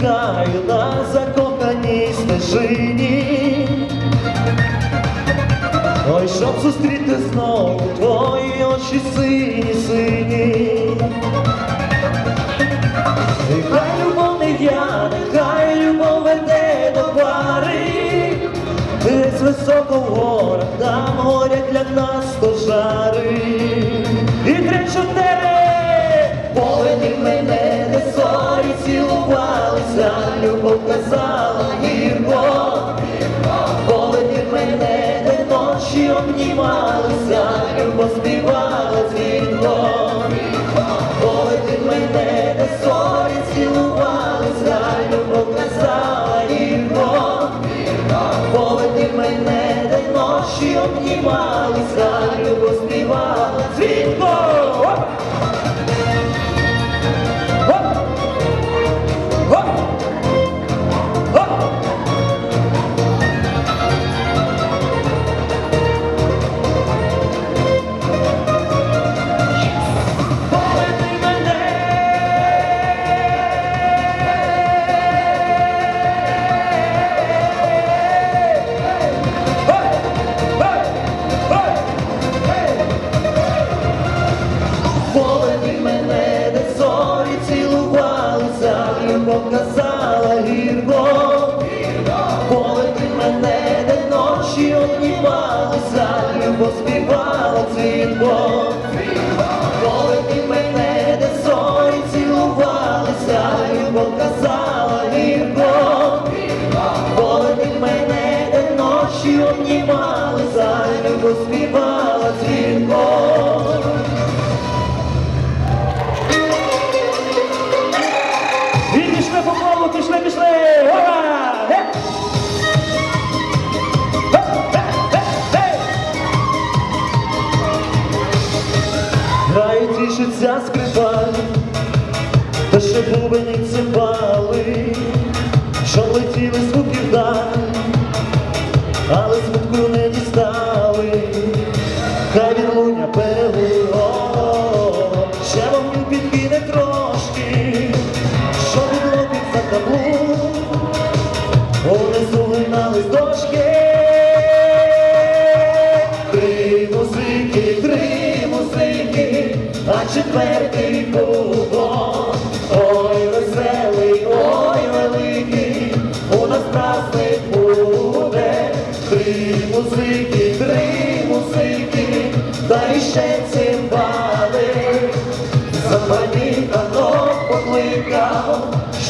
чекаю на закоханій стежині. Ой, щоб зустріти знову твої очі сині, сині. Нехай любов не я, нехай любов веде до пари, десь високо в горах, там горять для нас пожари. обнімалися, любо співала, світло. сам поспівало цвітко, Полетів мене, де сої цілувалися, любов казала вірко, Полетів мене, де ночі обнімалися, любов співала цвітко. І пішли по колу, пішли, пішли! глибині цимбали, що летіли з вдаль, але смутку не дістали. Хай він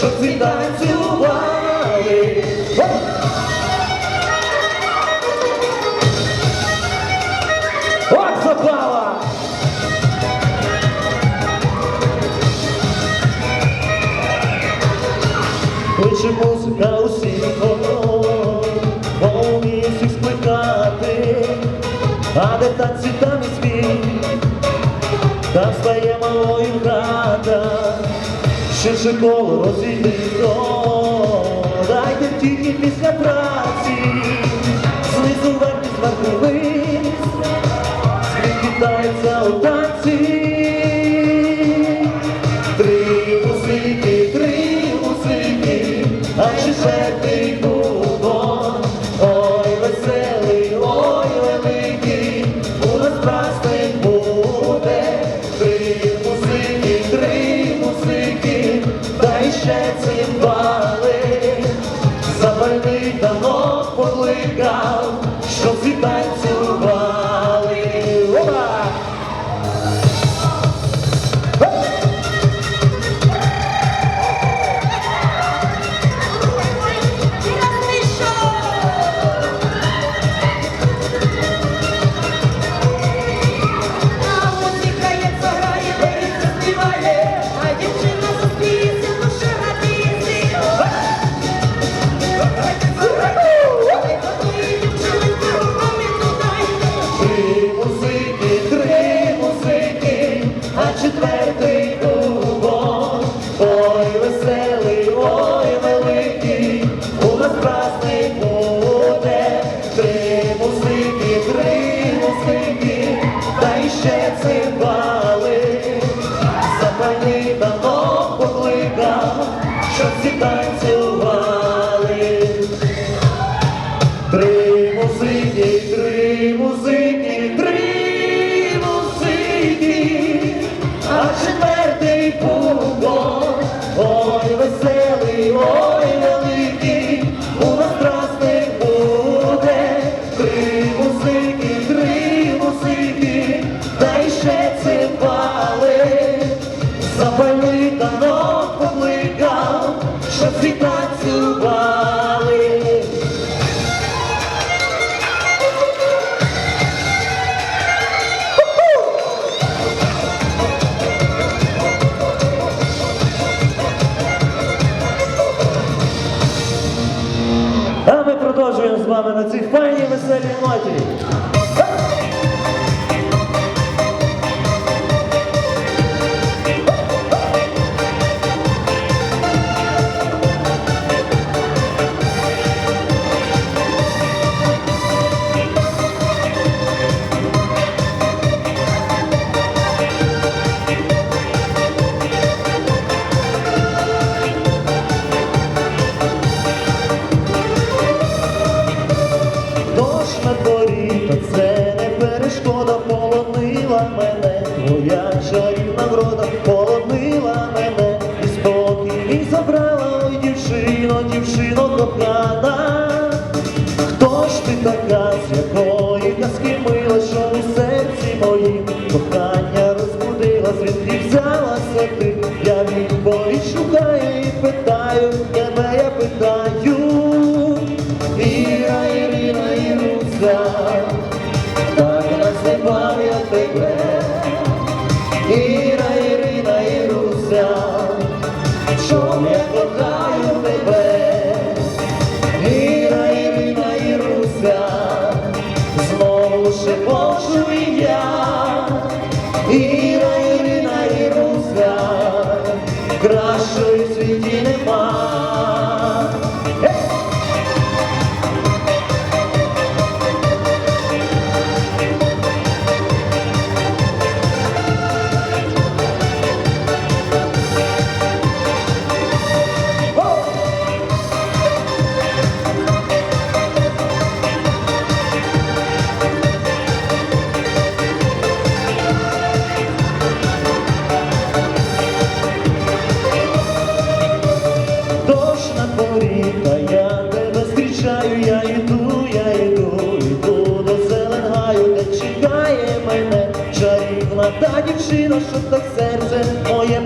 щоб ви танцювали. От запала! Почему ще школу розійдеться, дайте тільки Don't you play? Запальний танок покликав, щоб всі танцювали. А ми продовжуємо з вами на цій файній веселій ноті. Show me the причина, що так серце моє.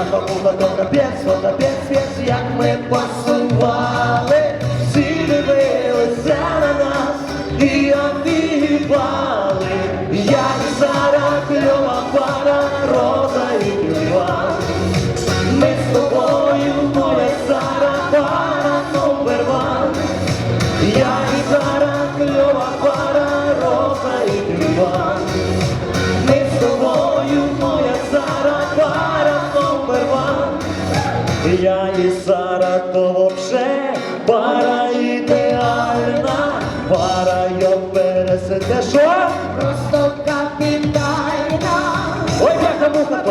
Бляха муха, то капець, то капець, як ми пасували. Всі дивилися на нас і обігали. Я і Сара, кльова пара, роза і тюльпан. Ми з тобою, моя Сара, пара номер ван. Я і Сара, кльова пара, пересете, що? Просто капітальна. Ой, яка муха,